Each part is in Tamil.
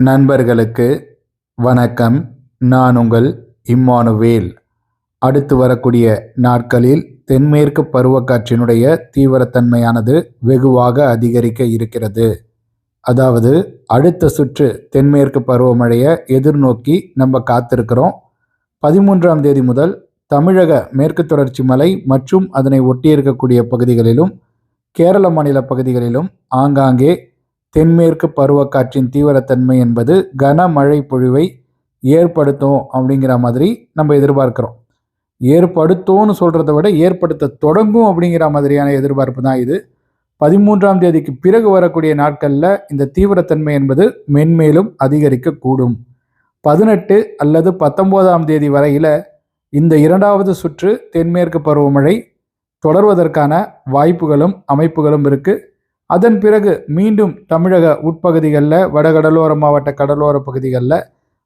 நண்பர்களுக்கு வணக்கம். நான் உங்கள் இம்மானுவேல். அடுத்து வரக்கூடிய நாட்களில் தென்மேற்கு பருவக்காற்றினுடைய தீவிரத்தன்மையானது வெகுவாக அதிகரிக்க இருக்கிறது. அதாவது அடுத்த சுற்று தென்மேற்கு பருவமழையை எதிர்நோக்கி நம்ம காத்திருக்கிறோம். பதிமூன்றாம் தேதி முதல் தமிழக மேற்கு தொடர்ச்சி மலை மற்றும் அதனை ஒட்டியிருக்கக்கூடிய பகுதிகளிலும் கேரள மாநில பகுதிகளிலும் ஆங்காங்கே தென்மேற்கு பருவக்காற்றின் தீவிரத்தன்மை என்பது கனமழை பொழிவை ஏற்படுத்தும் அப்படிங்கிற மாதிரி நம்ம எதிர்பார்க்கிறோம். ஏற்படுத்தும்னு சொல்கிறத விட ஏற்படுத்த தொடங்கும் அப்படிங்கிற மாதிரியான எதிர்பார்ப்பு தான் இது. பதிமூன்றாம் தேதிக்கு பிறகு வரக்கூடிய நாட்களில் இந்த தீவிரத்தன்மை என்பது மென்மேலும் அதிகரிக்கக்கூடும். பதினெட்டு அல்லது பத்தொம்போதாம் தேதி வரையில் இந்த இரண்டாவது சுற்று தென்மேற்கு பருவமழை தொடர்வதற்கான வாய்ப்புகளும் அமைப்புகளும் இருக்குது அதன் பிறகு மீண்டும் தமிழக உட்பகுதிகளில் வடகடலோர மாவட்ட கடலோர பகுதிகளில்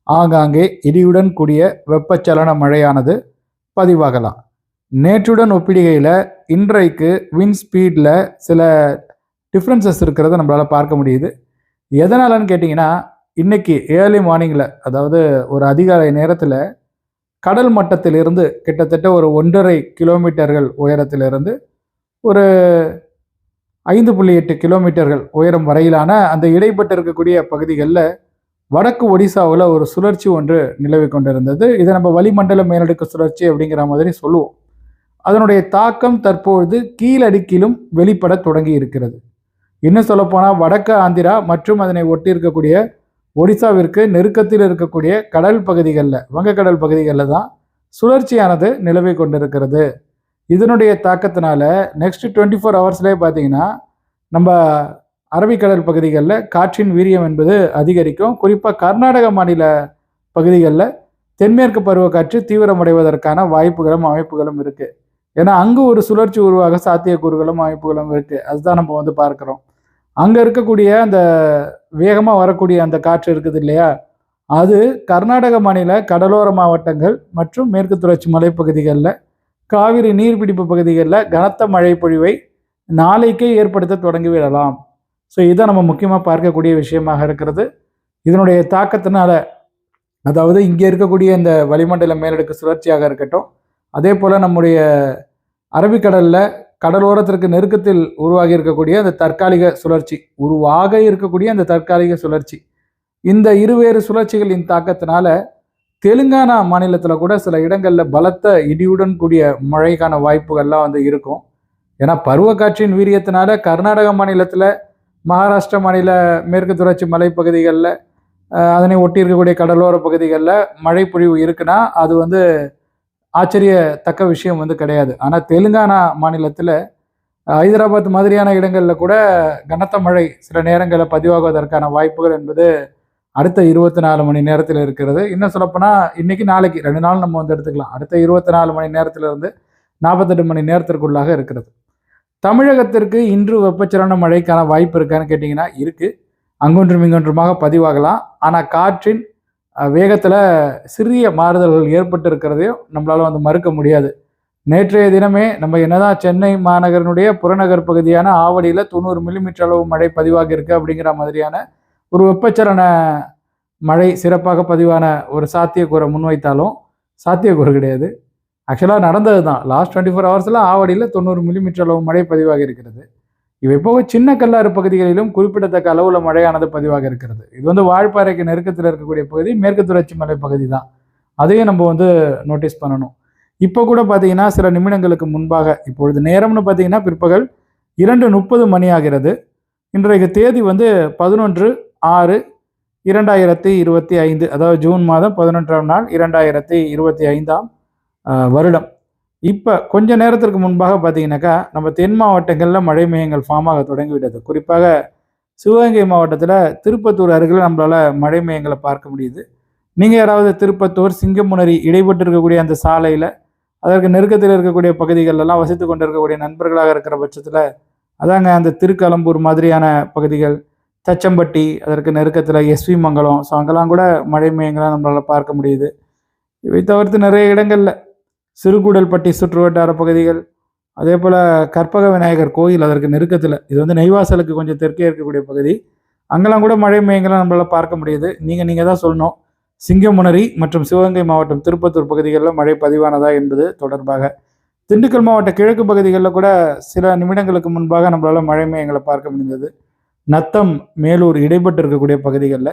ஆங்காங்கே இடியுடன் கூடிய வெப்பச்சலன மழையானது பதிவாகலாம். நேற்றுடன் ஒப்பிடுகையில் இன்றைக்கு வின் ஸ்பீடில் சில டிஃப்ரென்சஸ் இருக்கிறத நம்மளால் பார்க்க முடியுது. எதனாலன்னு கேட்டிங்கன்னா இன்றைக்கி ஏர்லி மார்னிங்கில் அதாவது ஒரு அதிகாலை நேரத்தில் கடல் மட்டத்திலிருந்து கிட்டத்தட்ட ஒரு ஒன்றரை கிலோமீட்டர்கள் உயரத்திலிருந்து ஒரு ஐந்து புள்ளி எட்டு கிலோமீட்டர்கள் உயரம் வரையிலான அந்த இடைப்பட்டு இருக்கக்கூடிய பகுதிகளில் வடக்கு ஒடிசாவில் ஒரு சுழற்சி ஒன்று நிலவி கொண்டிருந்தது. இதை நம்ம வளிமண்டல மேலடுக்கு சுழற்சி அப்படிங்கிற மாதிரி சொல்லுவோம். அதனுடைய தாக்கம் தற்பொழுது கீழடுக்கிலும் வெளிப்பட தொடங்கி இருக்கிறது. இன்னும் சொல்லப்போனால் வடக்கு ஆந்திரா மற்றும் அதனை ஒட்டி இருக்கக்கூடிய ஒடிசாவிற்கு நெருக்கத்தில் இருக்கக்கூடிய கடல் பகுதிகளில் வங்கக்கடல் பகுதிகளில் தான் சுழற்சியானது நிலவி கொண்டிருக்கிறது. இதனுடைய தாக்கத்தினால நெக்ஸ்ட் டுவெண்ட்டி ஃபோர் ஹவர்ஸ்லேயே பார்த்தீங்கன்னா நம்ம அரபிக்கடல் பகுதிகளில் காற்றின் வீரியம் என்பது அதிகரிக்கும். குறிப்பாக கர்நாடக மாநில பகுதிகளில் தென்மேற்கு பருவக்காற்று தீவிரமடைவதற்கான வாய்ப்புகளும் அமைப்புகளும் இருக்குது ஏன்னா அங்கு ஒரு சுழற்சி உருவாக சாத்தியக்கூறுகளும் அமைப்புகளும் இருக்குது அதுதான் நம்ம வந்து பார்க்குறோம். அங்கே இருக்கக்கூடிய அந்த வேகமாக வரக்கூடிய அந்த காற்று இருக்குது இல்லையா? அது கர்நாடக மாநில கடலோர மாவட்டங்கள் மற்றும் மேற்கு தொடர்ச்சி மலைப்பகுதிகளில் காவிரி நீர்பிடிப்பு பகுதிகளில் கனத்த மழை பொழிவை நாளைக்கே ஏற்படுத்த தொடங்கிவிடலாம். ஸோ இதை நம்ம முக்கியமாக பார்க்கக்கூடிய விஷயமாக இருக்கிறது. இதனுடைய தாக்கத்தினால அதாவது இங்கே இருக்கக்கூடிய இந்த வளிமண்டல மேலடுக்கு சுழற்சியாக இருக்கட்டும் அதே போல் நம்முடைய அரபிக்கடலில் கடலோரத்திற்கு நெருக்கத்தில் உருவாகி இருக்கக்கூடிய அந்த தற்காலிக சுழற்சி உருவாக இருக்கக்கூடிய அந்த தற்காலிக சுழற்சி இந்த இருவேறு சுழற்சிகளின் தாக்கத்தினால தெலுங்கானா மாநிலத்தில் கூட சில இடங்களில் பலத்த இடியுடன் கூடிய மழைக்கான வாய்ப்புகள்லாம் வந்து இருக்கும். ஏன்னா பருவக்காற்றின் வீரியத்தினால கர்நாடக மாநிலத்தில் மகாராஷ்டிரா மாநில மேற்கு தொடர்ச்சி மலைப்பகுதிகளில் அதனை ஒட்டி இருக்கக்கூடிய கடலோர பகுதிகளில் மழை பொழிவு இருக்குன்னா அது வந்து ஆச்சரியத்தக்க விஷயம் வந்து கிடையாது. ஆனால் தெலுங்கானா மாநிலத்தில் ஹைதராபாத் மாதிரியான இடங்களில் கூட கனத்த மழை சில நேரங்களில் பதிவாகுவதற்கான வாய்ப்புகள் என்பது அடுத்த இருபத்தி நாலு மணி நேரத்தில் இருக்கிறது. இன்னும் சொல்லப்போனால் இன்றைக்கி நாளைக்கு ரெண்டு நாள் நம்ம வந்து எடுத்துக்கலாம். அடுத்த இருபத்தி நாலு மணி நேரத்திலிருந்து நாற்பத்தெட்டு மணி நேரத்திற்குள்ளாக இருக்கிறது. தமிழகத்திற்கு இன்று வெப்பச்சலன மழைக்கான வாய்ப்பு இருக்கான்னு கேட்டிங்கன்னா இருக்குது அங்கொன்றும் இங்கொன்றுமாக பதிவாகலாம். ஆனால் காற்றின் வேகத்தில் சிறிய மாறுதல்கள் ஏற்பட்டு இருக்கிறதையும் நம்மளால் வந்து மறுக்க முடியாது. நேற்றைய தினமே நம்ம என்னதான் சென்னை மாநகரனுடைய புறநகர் பகுதியான ஆவடியில் தொண்ணூறு மில்லிமீட்டர் அளவு மழை பதிவாகியிருக்கு அப்படிங்கிற மாதிரியான ஒரு வெப்பச்சலன மழை சிறப்பாக பதிவான ஒரு சாத்தியக்கூறை முன்வைத்தாலும் சாத்தியக்கூறு கிடையாது. ஆக்சுவலாக நடந்தது தான் லாஸ்ட் டுவெண்ட்டி ஃபோர் ஹவர்ஸில் ஆவடியில் தொண்ணூறு மில்லிமீட்டர் அளவு மழை பதிவாக இருக்கிறது. இவை போக சின்ன கல்லாறு பகுதிகளிலும் குறிப்பிடத்தக்க அளவில் மழையானது பதிவாக இருக்கிறது. இது வந்து வாழ்பாறைக்கு நெருக்கத்தில் இருக்கக்கூடிய பகுதி மேற்கு தொடர்ச்சி மலை பகுதி தான் அதையும் நம்ம வந்து நோட்டீஸ் பண்ணணும். இப்போ கூட பார்த்தீங்கன்னா சில நிமிடங்களுக்கு முன்பாக இப்பொழுது நேரம்னு பார்த்தீங்கன்னா பிற்பகல் இரண்டு முப்பது மணி ஆகிறது. இன்றைக்கு தேதி வந்து பதினொன்று ஆறு இரண்டாயிரத்தி இருபத்தி ஐந்து அதாவது ஜூன் மாதம் பதினொன்றாம் நாள் இரண்டாயிரத்தி இருபத்தி ஐந்தாம் வருடம். இப்போ கொஞ்ச நேரத்திற்கு முன்பாக பார்த்தீங்கன்னாக்கா நம்ம தென் மாவட்டங்களில் மழை மேகங்கள் ஃபார்ம் ஆக தொடங்கிவிட்டது. குறிப்பாக சிவகங்கை மாவட்டத்தில் திருப்பத்தூர் அருகில் நம்மளால் மழை மேகங்களை பார்க்க முடியுது. நீங்கள் யாராவது திருப்பத்தூர் சிங்கமுனரி இடைப்பட்டு இருக்கக்கூடிய அந்த சாலையில் அதற்கு நெருக்கத்தில் இருக்கக்கூடிய பகுதிகளெல்லாம் வசித்து கொண்டு இருக்கக்கூடிய நண்பர்களாக இருக்கிற பட்சத்தில் அதாங்க அந்த திருக்கலம்பூர் மாதிரியான பகுதிகள் தச்சம்பட்டி அதற்கு நெருக்கத்தில் எஸ்வி மங்கலம் ஸோ அங்கெல்லாம் கூட மழை மையங்களாக நம்மளால் பார்க்க முடியுது. இவை தவிர்த்து நிறைய இடங்களில் சிறுகூடல்பட்டி சுற்று வட்டார பகுதிகள் அதே போல் கற்பக விநாயகர் கோயில் அதற்கு நெருக்கத்தில் இது வந்து நெய்வாசலுக்கு கொஞ்சம் தெற்கே இருக்கக்கூடிய பகுதி. அங்கெல்லாம் கூட மழை மேகங்களை நம்மளால் பார்க்க முடியுது. நீங்கள் நீங்கள் தான் சொல்லணும். சிங்கமுனரி மற்றும் சிவகங்கை மாவட்டம் திருப்பத்தூர் பகுதிகளில் மழை பதிவானதா என்பது தொடர்பாக. திண்டுக்கல் மாவட்ட கிழக்கு பகுதிகளில் கூட சில நிமிடங்களுக்கு முன்பாக நம்மளால் மழை மேயங்களை பார்க்க முடிந்தது. நத்தம் மேலூர் இடைப்பட்டு இருக்கக்கூடிய பகுதிகளில்.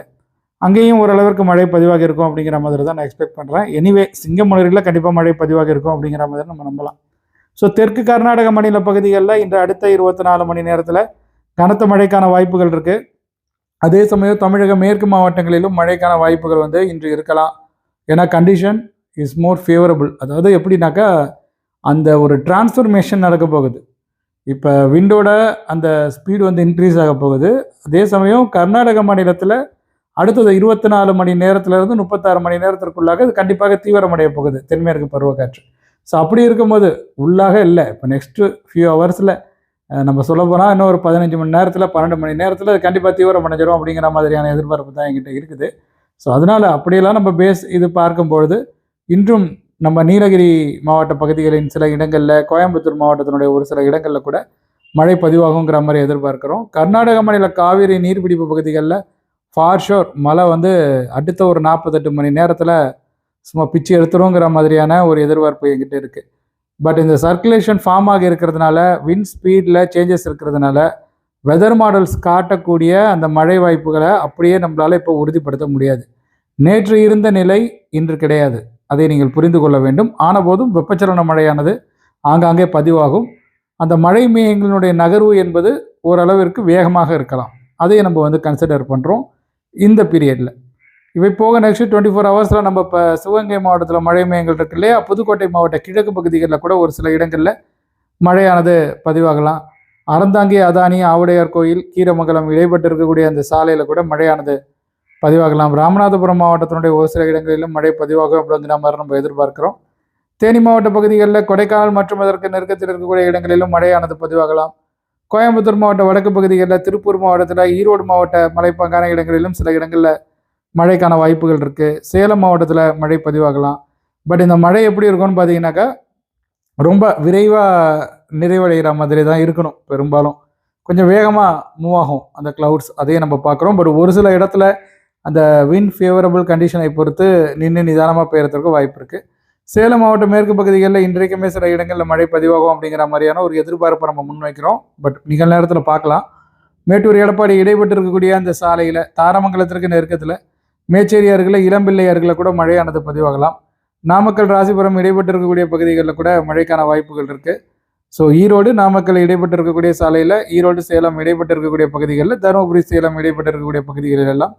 அங்கேயும் ஓரளவிற்கு மழை பதிவாக இருக்கும் அப்படிங்கிற மாதிரி தான் நான் எக்ஸ்பெக்ட் பண்ணுறேன் எனிவே சிங்கமுனரியில் கண்டிப்பாக மழை பதிவாக இருக்கும் அப்படிங்கிற மாதிரி நம்ம நம்பலாம். ஸோ தெற்கு கர்நாடக மாநில பகுதிகளில் இன்று அடுத்த இருபத்தி நாலு மணி நேரத்தில் கனத்த மழைக்கான வாய்ப்புகள் இருக்குது அதே சமயம் தமிழக மேற்கு மாவட்டங்களிலும் மழைக்கான வாய்ப்புகள் வந்து இன்று இருக்கலாம். ஏன்னா கண்டிஷன் இஸ் மோர் ஃபேவரபுள் அதாவது எப்படின்னாக்கா அந்த ஒரு டிரான்ஸ்ஃபர்மேஷன் நடக்க போகுது. இப்போ விண்டோட அந்த ஸ்பீடு வந்து இன்க்ரீஸ் ஆக போகுது. அதே சமயம் கர்நாடக மாநிலத்தில் அடுத்தது இருபத்தி நாலு மணி நேரத்திலிருந்து முப்பத்தாறு மணி நேரத்திற்குள்ளாக இது கண்டிப்பாக தீவிரமடைய போகுது. தென்மேற்கு பருவக்காற்று. ஸோ அப்படி இருக்கும்போது உள்ளாக இல்லை. இப்போ நெக்ஸ்ட்டு ஃபியூ ஹவர்ஸில் நம்ம சொல்ல போனால் இன்னும் ஒரு பதினஞ்சு மணி நேரத்தில் பன்னெண்டு மணி நேரத்தில் அது கண்டிப்பாக தீவிரமடைஞ்சிரும் அப்படிங்கிற மாதிரியான எதிர்பார்ப்பு தான் என்கிட்ட இருக்குது. ஸோ அதனால் அப்படியெல்லாம் நம்ம பேஸ் இது பார்க்கும்பொழுது இன்றும் நம்ம நீலகிரி மாவட்ட பகுதிகளின் சில இடங்களில் கோயம்புத்தூர் மாவட்டத்தினுடைய ஒரு சில இடங்களில் கூட மழை பதிவாகுங்கிற மாதிரி எதிர்பார்க்குறோம். கர்நாடக மாநில காவிரி நீர்பிடிப்பு பகுதிகளில் ஃபார் ஷோர் மழை வந்து அடுத்த ஒரு நாற்பத்தெட்டு மணி நேரத்தில் சும்மா பிச்சு எடுத்துருங்கிற மாதிரியான ஒரு எதிர்பார்ப்பு என்கிட்ட இருக்குது பட் இந்த சர்க்குலேஷன் ஃபார்ம் ஆகி இருக்கிறதுனால வின் ஸ்பீடில் சேஞ்சஸ் இருக்கிறதுனால வெதர் மாடல்ஸ் காட்டக்கூடிய அந்த மழை வாய்ப்புகளை அப்படியே நம்மளால் இப்போ உறுதிப்படுத்த முடியாது. நேற்று இருந்த நிலை இன்று கிடையாது. அதை நீங்கள் புரிந்து கொள்ள வேண்டும். ஆனபோதும் வெப்பச்சலன மழையானது ஆங்காங்கே பதிவாகும். அந்த மழை மேகங்களினுடைய நகர்வு என்பது ஓரளவிற்கு வேகமாக இருக்கலாம். அதையும் நம்ம வந்து கன்சிடர் பண்ணுறோம் இந்த பீரியடில் இவை போக நெக்ஸ்ட் டுவெண்ட்டி ஃபோர் ஹவர்ஸில் நம்ம இப்போ சிவகங்கை மாவட்டத்தில் மழை மேயங்கள் இருக்கு இல்லையா? புதுக்கோட்டை மாவட்ட கிழக்கு பகுதிகளில் கூட ஒரு சில இடங்களில் மழையானது பதிவாகலாம். அறந்தாங்கி அதானி ஆவுடையார் கோயில் கீரமங்கலம் இடைப்பட்டு இருக்கக்கூடிய அந்த சாலையில் கூட மழையானது பதிவாகலாம். ராமநாதபுரம் மாவட்டத்தினுடைய ஒரு சில இடங்களிலும் மழை பதிவாகும் அப்படிங்கிற மாதிரி நம்ம எதிர்பார்க்கிறோம். தேனி மாவட்ட பகுதிகளில் கொடைக்கானல் மற்றும் அதற்கு நெருக்கத்தில் இருக்கக்கூடிய இடங்களிலும் மழையானது பதிவாகலாம். கோயம்புத்தூர் மாவட்ட வடக்கு பகுதிகளில் திருப்பூர் மாவட்டத்தில் ஈரோடு மாவட்ட மலைப்பாங்கான இடங்களிலும் சில இடங்களில் மழைக்கான வாய்ப்புகள் இருக்குது சேலம் மாவட்டத்தில் மழை பதிவாகலாம். பட் இந்த மழை எப்படி இருக்கும்னு பார்த்தீங்கன்னாக்கா ரொம்ப விரைவாக நிறைவடைகிற மாதிரி தான் இருக்கணும் பெரும்பாலும். கொஞ்சம் வேகமாக மூவ் ஆகும் அந்த க்ளவுட்ஸ் அதையும் நம்ம பார்க்குறோம். பட் ஒரு சில இடத்துல அந்த வின் ஃபேவரபிள் கண்டிஷனை பொறுத்து நின்று நிதானமாக பெய்யறதுக்கு வாய்ப்பு இருக்குது சேலம் மாவட்ட மேற்கு பகுதிகளில் இன்றைக்குமே சில இடங்களில் மழை பதிவாகும் அப்படிங்கிற மாதிரியான ஒரு எதிர்பார்ப்பை நம்ம முன்வைக்கிறோம். பட் நிகழ்நேரத்தில் பார்க்கலாம். மேட்டூர் எடப்பாடி இடைப்பட்டு இருக்கக்கூடிய அந்த சாலையில் தாரமங்கலத்திற்கு நெருக்கத்தில் மேச்சேரி அருகில் இளம்பிள்ளை அருகில் கூட மழையானது பதிவாகலாம். நாமக்கல் ராசிபுரம் இடைப்பட்டு இருக்கக்கூடிய பகுதிகளில் கூட மழைக்கான வாய்ப்புகள் இருக்குது ஸோ ஈரோடு நாமக்கல் இடைப்பட்டு இருக்கக்கூடிய சாலையில் ஈரோடு சேலம் இடைப்பட்டு இருக்கக்கூடிய பகுதிகளில் தருமபுரி சேலம் இடைப்பட்டு இருக்கக்கூடிய பகுதிகளில் எல்லாம்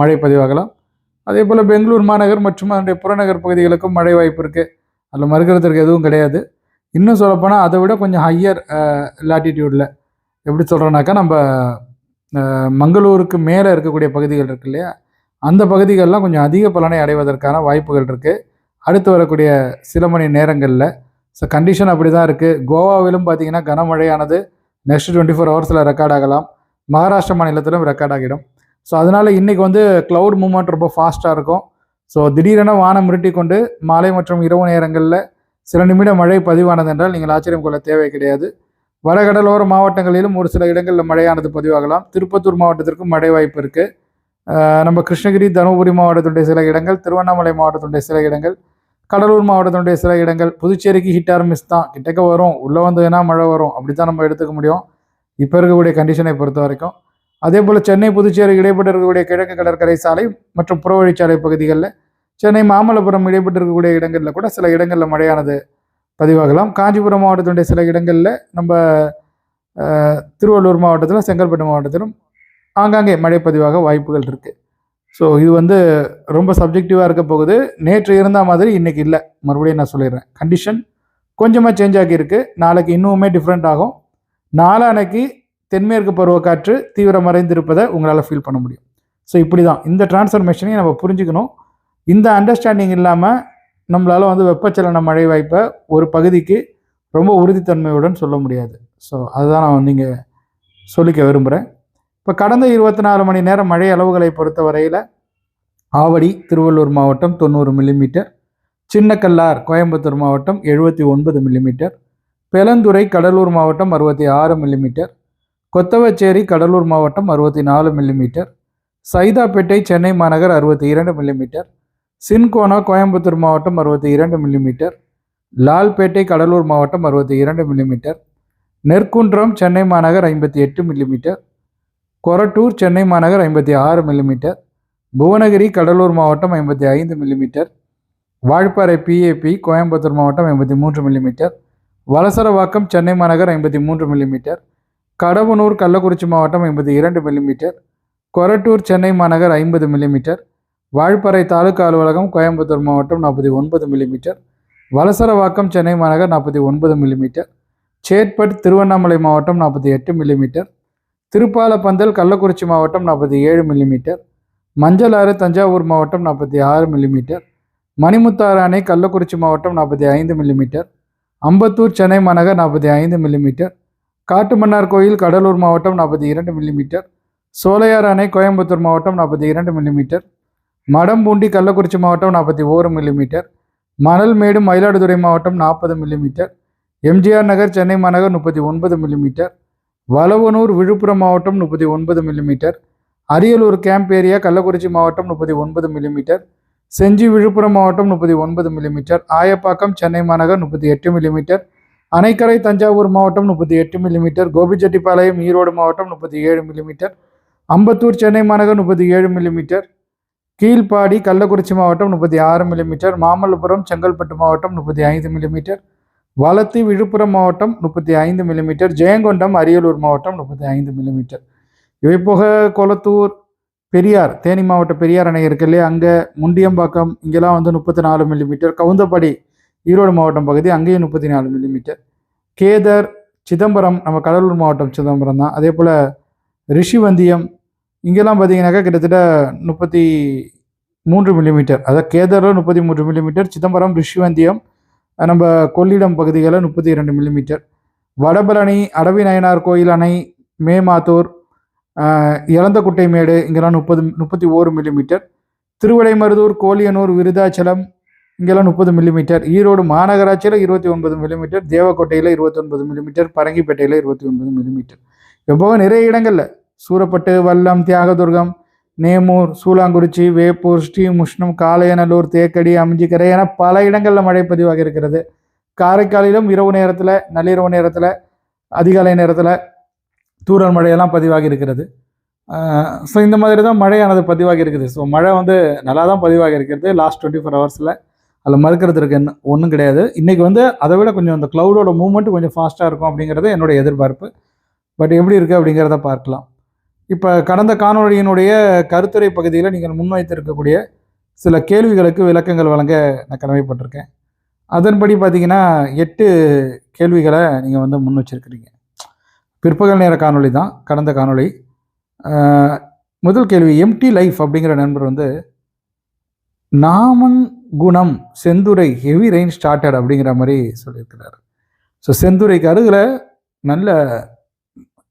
மழை பதிவாகலாம். அதே போல் பெங்களூர் மாநகர் மற்றும் அதனுடைய புறநகர் பகுதிகளுக்கும் மழை வாய்ப்பு இருக்குது அதில் மறுக்கிறதுக்கு எதுவும் கிடையாது. இன்னும் சொல்லப்போனால் அதை விட கொஞ்சம் ஹையர் லாட்டிடியூடில் எப்படி சொல்கிறோன்னாக்கா நம்ம மங்களூருக்கு மேலே இருக்கக்கூடிய பகுதிகள் இருக்கு இல்லையா? அந்த பகுதிகளெலாம் கொஞ்சம் அதிக பலனை அடைவதற்கான வாய்ப்புகள் இருக்குது அடுத்து வரக்கூடிய சில மணி நேரங்களில் ஸோ கண்டிஷன் அப்படி தான் இருக்குது கோவாவிலும் பார்த்தீங்கன்னா கனமழையானது நெக்ஸ்ட் டுவெண்ட்டி ஃபோர் ஹவர்ஸில் ரெக்கார்ட் ஆகலாம். மகாராஷ்டிரா மாநிலத்திலும் ரெக்கார்ட் ஆகிடும். ஸோ அதனால் இன்றைக்கி வந்து க்ளவுட் மூமெண்ட் ரொம்ப ஃபாஸ்ட்டாக இருக்கும். ஸோ திடீரென வானம் மிரட்டி கொண்டு மாலை மற்றும் இரவு நேரங்களில் சில நிமிட மழை பதிவானது என்றால் நீங்கள் ஆச்சரியம் கொள்ள தேவை கிடையாது. வடகடலோர மாவட்டங்களிலும் ஒரு சில இடங்களில் மழையானது பதிவாகலாம். திருப்பத்தூர் மாவட்டத்திற்கும் மழை வாய்ப்பு இருக்குது நம்ம கிருஷ்ணகிரி தருமபுரி மாவட்டத்துடைய சில இடங்கள் திருவண்ணாமலை மாவட்டத்துடைய சில இடங்கள் கடலூர் மாவட்டத்தினுடைய சில இடங்கள் புதுச்சேரிக்கு ஹிட் ஆர் மிஸ் தான். கிட்டக்க வரும். உள்ளே வந்ததுன்னா மழை வரும். அப்படி தான் நம்ம எடுத்துக்க முடியும். இப்போ இருக்கக்கூடிய கண்டிஷனை பொறுத்த வரைக்கும். அதே போல் சென்னை புதுச்சேரி இடைப்பட்டு இருக்கக்கூடிய கிழக்கு கடற்கரை சாலை மற்றும் புறவழிச்சாலை பகுதிகளில் சென்னை மாமல்லபுரம் இடைப்பட்டு இருக்கக்கூடிய இடங்களில் கூட சில இடங்களில் மழையானது பதிவாகலாம். காஞ்சிபுரம் மாவட்டத்தினுடைய சில இடங்களில் நம்ம திருவள்ளூர் மாவட்டத்திலும் செங்கல்பட்டு மாவட்டத்திலும் ஆங்காங்கே மழை பதிவாக வாய்ப்புகள் இருக்குது ஸோ இது வந்து ரொம்ப சப்ஜெக்டிவாக இருக்க போகுது. நேற்று இருந்த மாதிரி இன்றைக்கி இல்லை. மறுபடியும் நான் சொல்லிடுறேன். கண்டிஷன் கொஞ்சமாக சேஞ்ச் ஆகியிருக்கு நாளைக்கு இன்னுமே டிஃப்ரெண்ட் ஆகும். நாளானைக்கு தென்மேற்கு பருவக்காற்று தீவிரமடைந்திருப்பதை உங்களால் ஃபீல் பண்ண முடியும். ஸோ இப்படி தான் இந்த டிரான்ஸ்ஃபர்மேஷனையும் நம்ம புரிஞ்சுக்கணும். இந்த அண்டர்ஸ்டாண்டிங் இல்லாமல் நம்மளால் வந்து வெப்பச்சலன மழை வாய்ப்பை ஒரு பகுதிக்கு ரொம்ப உறுதித்தன்மையுடன் சொல்ல முடியாது. ஸோ அதுதான் நான் நீங்கள் சொல்லிக்க விரும்புகிறேன் இப்போ கடந்த இருபத்தி நாலு மணி நேரம் மழை அளவுகளை பொறுத்த வரையில் ஆவடி திருவள்ளூர் மாவட்டம் தொண்ணூறு மில்லிமீட்டர் சின்னக்கல்லார் கோயம்புத்தூர் மாவட்டம் எழுபத்தி ஒன்பது மில்லிமீட்டர் பெலந்துறை கடலூர் மாவட்டம் அறுபத்தி ஆறு மில்லிமீட்டர் கொத்தவச்சேரி கடலூர் மாவட்டம் அறுபத்தி நாலு மில்லிமீட்டர் சைதாப்பேட்டை சென்னை மாநகர் அறுபத்தி இரண்டு மில்லிமீட்டர் சின்கோனா கோயம்புத்தூர் மாவட்டம் அறுபத்தி இரண்டு மில்லிமீட்டர் லால்பேட்டை கடலூர் மாவட்டம் அறுபத்தி இரண்டு மில்லிமீட்டர் நெற்குன்றம் சென்னை மாநகர் ஐம்பத்தி எட்டு மில்லிமீட்டர் கொரட்டூர் சென்னை மாநகர் ஐம்பத்தி ஆறு மில்லிமீட்டர் புவனகிரி கடலூர் மாவட்டம் ஐம்பத்தி ஐந்து மில்லிமீட்டர் வாழப்பாறை பிஏபி கோயம்புத்தூர் மாவட்டம் ஐம்பத்தி மூன்று மில்லிமீட்டர் வலசரவாக்கம் சென்னை மாநகர் ஐம்பத்தி மூன்று மில்லிமீட்டர் கடவுனூர் கள்ளக்குறிச்சி மாவட்டம் ஐம்பத்தி இரண்டு மில்லிமீட்டர் கொரட்டூர் சென்னை மாநகர் ஐம்பது மில்லிமீட்டர் வாழ்ப்பறை தாலுகா அலுவலகம் கோயம்புத்தூர் மாவட்டம் நாற்பத்தி ஒன்பது மில்லிமீட்டர் வலசரவாக்கம் சென்னை மாநகர் நாற்பத்தி ஒன்பது மில்லிமீட்டர் சேட்பட் திருவண்ணாமலை மாவட்டம் நாற்பத்தி எட்டு மில்லிமீட்டர் திருப்பாலப்பந்தல் கள்ளக்குறிச்சி மாவட்டம் நாற்பத்தி ஏழு மில்லிமீட்டர் மஞ்சளாறு தஞ்சாவூர் மாவட்டம் நாற்பத்தி ஆறு மில்லிமீட்டர் மணிமுத்தாறு அணை கள்ளக்குறிச்சி மாவட்டம் நாற்பத்தி ஐந்து மில்லிமீட்டர் அம்பத்தூர் சென்னை மாநகர் நாற்பத்தி ஐந்து மில்லிமீட்டர் காட்டுமன்னார் கோயில் கடலூர் மாவட்டம் நாற்பத்தி இரண்டு மில்லிமீட்டர் சோலையார் அணை கோயம்புத்தூர் மாவட்டம் நாற்பத்தி இரண்டு மில்லிமீட்டர் மடம்பூண்டி கள்ளக்குறிச்சி மாவட்டம் நாற்பத்தி ஓரு மில்லிமீட்டர் மணல்மேடு மயிலாடுதுறை மாவட்டம் நாற்பது மில்லிமீட்டர் எம்ஜிஆர் நகர் சென்னை மாநகர் முப்பத்தி ஒன்பது மில்லிமீட்டர் வளவனூர் விழுப்புரம் மாவட்டம் முப்பத்தி ஒன்பது millimetre Ariyalur camp area Kallakurichi மாவட்டம் முப்பத்தி ஒன்பது மில்லிமீட்டர் செஞ்சி விழுப்புரம் மாவட்டம் முப்பத்தி ஒன்பது மில்லிமீட்டர் ஆயப்பாக்கம் சென்னை மாநகர் முப்பத்தி எட்டு மில்லிமீட்டர் அணைக்கரை தஞ்சாவூர் மாவட்டம் முப்பத்தி எட்டு மில்லிமீட்டர் கோபிச்செட்டிப்பாளையம் ஈரோடு மாவட்டம் முப்பத்தி ஏழு மில்லிமீட்டர் அம்பத்தூர் சென்னை மாநகர் முப்பத்தி ஏழு மில்லிமீட்டர் கீழ்ப்பாடி கள்ளக்குறிச்சி மாவட்டம் முப்பத்தி ஆறு மில்லிமீட்டர் மாமல்லபுரம் செங்கல்பட்டு மாவட்டம் முப்பத்தி ஐந்து மில்லிமீட்டர் வளத்தி விழுப்புரம் மாவட்டம் முப்பத்தி ஐந்து மில்லிமீட்டர் ஜெயங்கொண்டம் அரியலூர் மாவட்டம் முப்பத்தி ஐந்து மில்லிமீட்டர் இவை போக கொளத்தூர் பெரியார் தேனி மாவட்ட பெரியார் அணை இருக்கு இல்லையா? அங்கே முண்டியம்பாக்கம் இங்கெல்லாம் வந்து முப்பத்தி நாலு மில்லிமீட்டர் கவுந்தப்பாடி ஈரோடு மாவட்டம் பகுதி அங்கேயும் முப்பத்தி நாலு மில்லிமீட்டர் கேதர் சிதம்பரம் நம்ம கடலூர் மாவட்டம் சிதம்பரம் தான். அதே போல் ரிஷிவந்தியம் இங்கெல்லாம் பார்த்தீங்கன்னாக்கா கிட்டத்தட்ட முப்பத்தி மூன்று மில்லிமீட்டர் அதாவது கேதரில் முப்பத்தி மூன்று மில்லிமீட்டர் சிதம்பரம் ரிஷிவந்தியம் நம்ம கொள்ளிடம் பகுதிகளில் முப்பத்தி இரண்டு மில்லிமீட்டர் வடபழனி அடவி நயனார் கோயில் அணை மேமாத்தூர் ஆஹ், இளந்தக்குட்டை மேடு இங்கெல்லாம் முப்பது முப்பத்தி ஓரு மில்லிமீட்டர் திருவிடைமருதூர் கோலியனூர் விருதாச்சலம் இங்கெல்லாம் முப்பது மில்லிமீட்டர் ஈரோடு மாநகராட்சியில் இருபத்தி ஒன்பது மில்லிமீட்டர் தேவக்கோட்டையில் இருபத்தி ஒன்பது மில்லிமீட்டர் பரங்கிப்பேட்டையில் இருபத்தி ஒன்பது மில்லிமீட்டர் எவ்வளோ நிறைய இடங்களில் சூரப்பட்டு வல்லம் தியாகதுர்கம் நேமூர் சூலாங்குறிச்சி வேப்பூர் ஸ்ரீமுஷ்ணம் காளையநல்லூர் தேக்கடி அமிஞ்சிக்கரை என பல இடங்களில் மழை பதிவாகி இருக்கிறது. காரைக்காலிலும் இரவு நேரத்தில் நள்ளிரவு நேரத்தில் அதிகாலை நேரத்தில் தூரல் மழையெல்லாம் பதிவாகி இருக்கிறது. ஸோ இந்த மாதிரி தான் மழையானது பதிவாகி இருக்குது. ஸோ மழை வந்து நல்லா தான் பதிவாகி இருக்கிறது. லாஸ்ட் டுவெண்ட்டி ஃபோர் ஹவர்ஸில் அதில் மறுக்கிறதுக்கு என்ன ஒன்றும் கிடையாது. இன்றைக்கி வந்து அதை விட கொஞ்சம் அந்த க்ளவுடோட மூவ்மெண்ட் கொஞ்சம் ஃபாஸ்ட்டாக இருக்கும் அப்படிங்கிறது என்னோட எதிர்பார்ப்பு. பட் எப்படி இருக்குது அப்படிங்கிறத பார்க்கலாம். இப்போ கடந்த காணொளியினுடைய கருத்துரை பகுதியில் நீங்கள் முன்வைத்திருக்கக்கூடிய சில கேள்விகளுக்கு விளக்கங்கள் வழங்க நான் கடமைப்பட்டிருக்கேன். அதன்படி பார்த்தீங்கன்னா எட்டு கேள்விகளை நீங்கள் வந்து முன் வச்சிருக்கிறீங்க. பிற்பகல் நேர காணொளி தான் கடந்த காணொளி. முதல் கேள்வி எம்டி லைஃப் அப்படிங்கிற நண்பர் வந்து குணம் செந்துறை ஹெவி ரெயின் ஸ்டார்டட் அப்படிங்கிற மாதிரி சொல்லியிருக்கிறார். ஸோ செந்துறைக்கு அருகில் நல்ல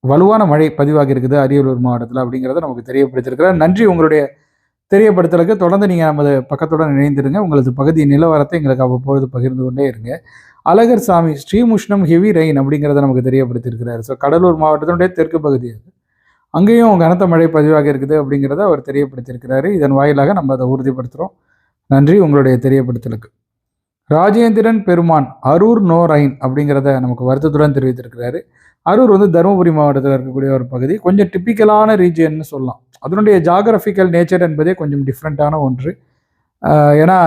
வலுவான மழை பதிவாகி இருக்குது அரியலூர் மாவட்டத்தில் அப்படிங்கிறத நமக்கு தெரியப்படுத்தியிருக்கிறார். நன்றி உங்களுடைய தெரியப்படுத்தலுக்கு. தொடர்ந்து நீங்கள் நமது பக்கத்துடன் இணைந்திருங்க. உங்களது பகுதி நிலவரத்தை எங்களுக்கு அவ்வப்பொழுது பகிர்ந்து கொண்டே இருங்க. அழகர் சாமி ஸ்ரீமுஷ்ணம் ஹெவி ரெயின் அப்படிங்கிறத நமக்கு தெரியப்படுத்தியிருக்கிறார். ஸோ கடலூர் மாவட்டத்தினுடைய தெற்கு பகுதி அது. அங்கேயும் கனத்த மழை பதிவாக இருக்குது அப்படிங்கிறத அவர் தெரியப்படுத்தியிருக்கிறாரு. இதன் வாயிலாக நம்ம அதை உறுதிப்படுத்துகிறோம் நன்றி உங்களுடைய தெரியப்படுத்தலுக்கு. ராஜேந்திரன் பெருமான் அரூர் நோ ரைன் அப்படிங்கிறத நமக்கு வருத்தத்துடன் தெரிவித்திருக்கிறாரு. அரூர் வந்து தருமபுரி மாவட்டத்தில் இருக்கக்கூடிய ஒரு பகுதி. கொஞ்சம் டிப்பிக்கலான ரீஜியன்னு சொல்லலாம். அதனுடைய ஜாகிரபிக்கல் நேச்சர் என்பதே கொஞ்சம் டிஃப்ரெண்ட்டான ஒன்று. ஏன்னா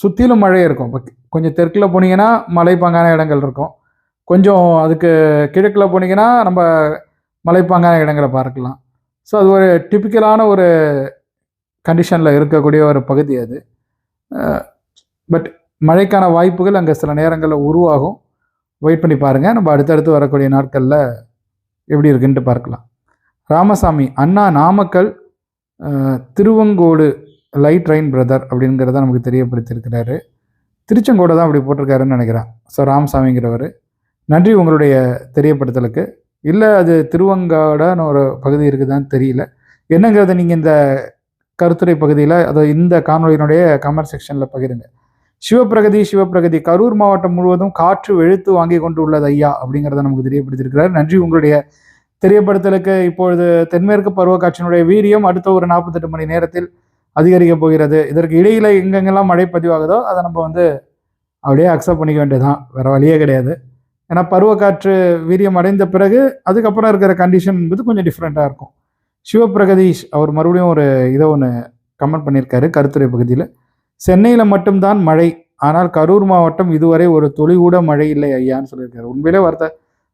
சுற்றிலும் மழை இருக்கும். இப்போ கொஞ்சம் தெற்கில் போனீங்கன்னா மலைப்பாங்கான இடங்கள் இருக்கும். கொஞ்சம் அதுக்கு கிழக்கில் போனீங்கன்னா நம்ம மலைப்பாங்கான இடங்களை பார்க்கலாம். ஸோ அது ஒரு டிப்பிக்கலான ஒரு கண்டிஷனில் இருக்கக்கூடிய ஒரு பகுதி அது. பட் மழைக்கான வாய்ப்புகள் அங்கே சில நேரங்களில் உருவாகும். வெயிட் பண்ணி பாருங்கள் நம்ம அடுத்தடுத்து வரக்கூடிய நாட்களில் எப்படி இருக்குன்ட்டு பார்க்கலாம். ராமசாமி அண்ணா Namakkal Thiruvangodu light train brother அப்படிங்கிறத நமக்கு தெரியப்படுத்தியிருக்கிறாரு. திருச்செங்கோடு தான் அப்படி போட்டிருக்காருன்னு நினைக்கிறேன். ஸோ ராமசாமிங்கிறவர். நன்றி உங்களுடைய தெரியப்படுத்தலுக்கு. இல்லை அது திருவங்காடான்னு ஒரு பகுதி இருக்குதான்னு தெரியல. என்னங்கிறத நீங்கள் இந்த கருத்துரை பகுதியில் அதை இந்த காணொலியினுடைய கமெண்ட் செக்ஷனில் பகிருங்க. சிவப்பிரகதி சிவப்பிரகதி கரூர் மாவட்டம் முழுவதும் காற்று வெளுத்து வாங்கி கொண்டு உள்ளது ஐயா அப்படிங்கிறத நமக்கு தெரியப்படுத்தியிருக்கிறார் நன்றி உங்களுடைய தெரியப்படுத்தலுக்கு. இப்பொழுது தென்மேற்கு பருவக்காற்றினுடைய வீரியம் அடுத்த ஒரு நாற்பத்தெட்டு மணி நேரத்தில் அதிகரிக்க போகிறது. இதற்கு இடையில எங்கெங்கெல்லாம் மழை பதிவாகுதோ அதை நம்ம வந்து அப்படியே அக்செப்ட் பண்ணிக்க வேண்டியதுதான். வேற வழியே கிடையாது. ஏன்னா பருவக்காற்று வீரியம் அடைந்த பிறகு அதுக்கப்புறம் இருக்கிற கண்டிஷன் என்பது கொஞ்சம் டிஃப்ரெண்ட்டாக இருக்கும். சிவபிரகதீஷ் அவர் மறுபடியும் ஒரு இதை ஒன்று கமெண்ட் பண்ணியிருக்காரு கருத்துரை பகுதியில். சென்னையில் மட்டும்தான் மழை ஆனால் கரூர் மாவட்டம் இதுவரை ஒரு துளி கூட மழை இல்லை ஐயான்னு சொல்லியிருக்காரு. உண்மையிலே வருத்த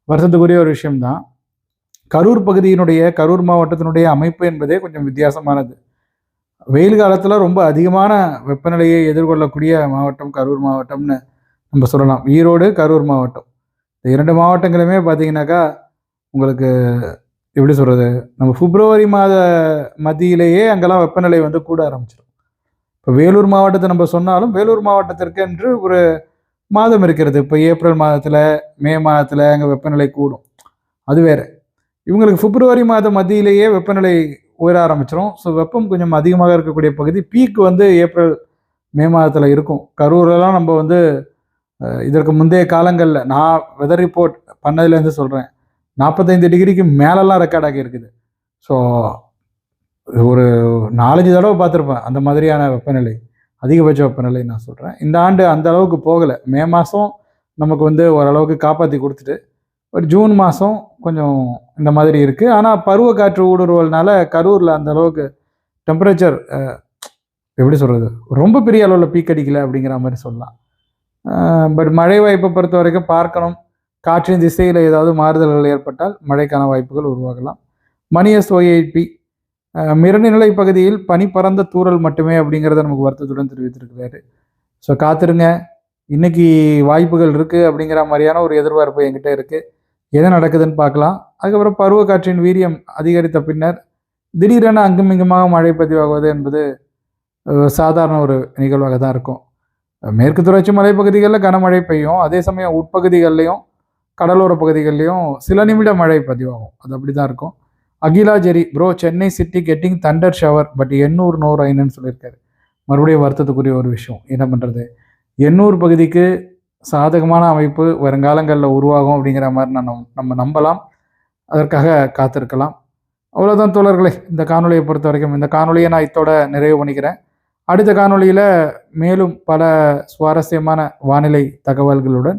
வருத்தத்துக்குரிய ஒரு விஷயம்தான். கரூர் பகுதியினுடைய கரூர் மாவட்டத்தினுடைய அமைப்பு என்பதே கொஞ்சம் வித்தியாசமானது. வெயில் காலத்தில் ரொம்ப அதிகமான வெப்பநிலையை எதிர்கொள்ளக்கூடிய மாவட்டம் கரூர் மாவட்டம்னு நம்ம சொல்லலாம். ஈரோடு கரூர் மாவட்டம். இந்த இரண்டு மாவட்டங்களுமே பார்த்தீங்கன்னாக்கா உங்களுக்கு எப்படி சொல்கிறது நம்ம பிப்ரவரி மாத மத்தியிலேயே அங்கெல்லாம் வெப்பநிலை வந்து கூட ஆரம்பிச்சிடும் இப்போ வேலூர் மாவட்டத்தை நம்ம சொன்னாலும் வேலூர் மாவட்டத்திற்கு என்று ஒரு மாதம் இருக்கிறது. இப்போ ஏப்ரல் மாதத்தில் மே மாதத்தில் அங்கே வெப்பநிலை கூடும். அது வேறு. இவங்களுக்கு பிப்ரவரி மாதம் மத்தியிலேயே வெப்பநிலை உயர ஆரம்பிச்சிடும் ஸோ வெப்பம் கொஞ்சம் அதிகமாக இருக்கக்கூடிய பகுதி பீக் வந்து ஏப்ரல் மே மாதத்தில் இருக்கும். கரூர்லாம் நம்ம வந்து இதற்கு முந்தைய காலங்களில் நான் வெதர் ரிப்போர்ட் பண்ணதுலேருந்து சொல்கிறேன் நாற்பத்தைந்து டிகிரிக்கு மேலெல்லாம் ரெக்கார்ட் ஆகி இருக்குது. ஸோ ஒரு நாலஞ்சு தடவை பார்த்துருப்பேன். அந்த மாதிரியான வெப்பநிலை அதிகபட்ச வெப்பநிலை நான் சொல்கிறேன் இந்த ஆண்டு அந்த அளவுக்கு போகலை. மே மாதம் நமக்கு வந்து ஓரளவுக்கு காப்பாற்றி கொடுத்துட்டு ஒரு ஜூன் மாதம் கொஞ்சம் இந்த மாதிரி இருக்குது ஆனால் பருவ காற்று ஊடுருவல்னால கரூரில் அந்த அளவுக்கு டெம்பரேச்சர் எப்படி சொல்கிறது ரொம்ப பெரிய அளவில் பீக்கடிக்கலை அப்படிங்கிற மாதிரி சொல்லலாம். பட் மழை வாய்ப்பை பொறுத்த வரைக்கும் பார்க்கணும். காற்றின் திசையில் ஏதாவது மாறுதல்கள் ஏற்பட்டால் மழைக்கான வாய்ப்புகள் உருவாகலாம். மணியஸ் ஒய்ஐபி மிரநிலை பகுதியில் பனி பறந்த தூறல் மட்டுமே அப்படிங்கிறத நமக்கு வருத்தத்துடன் தெரிவித்திருக்கிறாரு. ஸோ காத்திருங்க. இன்னைக்கு வாய்ப்புகள் இருக்குது அப்படிங்கிற மாதிரியான ஒரு எதிர்பார்ப்பு என்கிட்ட இருக்குது எது நடக்குதுன்னு பார்க்கலாம். அதுக்கப்புறம் பருவ காற்றின் வீரியம் அதிகரித்த பின்னர் திடீரென அங்குமிங்குமாக மழை பதிவாகுவது என்பது சாதாரண ஒரு நிகழ்வாக தான் இருக்கும். மேற்கு தொடர்ச்சி மலைப்பகுதிகளில் கனமழை பெய்யும். அதே சமயம் உட்பகுதிகள்லையும் கடலோர பகுதிகள்லையும் சில நிமிட மழை பதிவாகும். அது அப்படி தான் இருக்கும். Akila Jerry bro Chennai city getting thunder shower but Ennore no ரைனுன்னு சொல்லியிருக்காரு. மறுபடியும் வருத்தத்துக்குரிய ஒரு விஷயம். என்ன பண்ணுறது எண்ணூர் பகுதிக்கு சாதகமான அமைப்பு வருங்காலங்களில் உருவாகும் அப்படிங்கிற மாதிரி நான் நம்- நம்ம நம்பலாம். அதற்காக காத்திருக்கலாம். அவ்வளோதான் தோழர்களே. இந்த காணொலியை பொறுத்த வரைக்கும் இந்த காணொலியை நான் இத்தோட நிறைவு பண்ணிக்கிறேன். அடுத்த காணொளியில் மேலும் பல சுவாரஸ்யமான வானிலை தகவல்களுடன்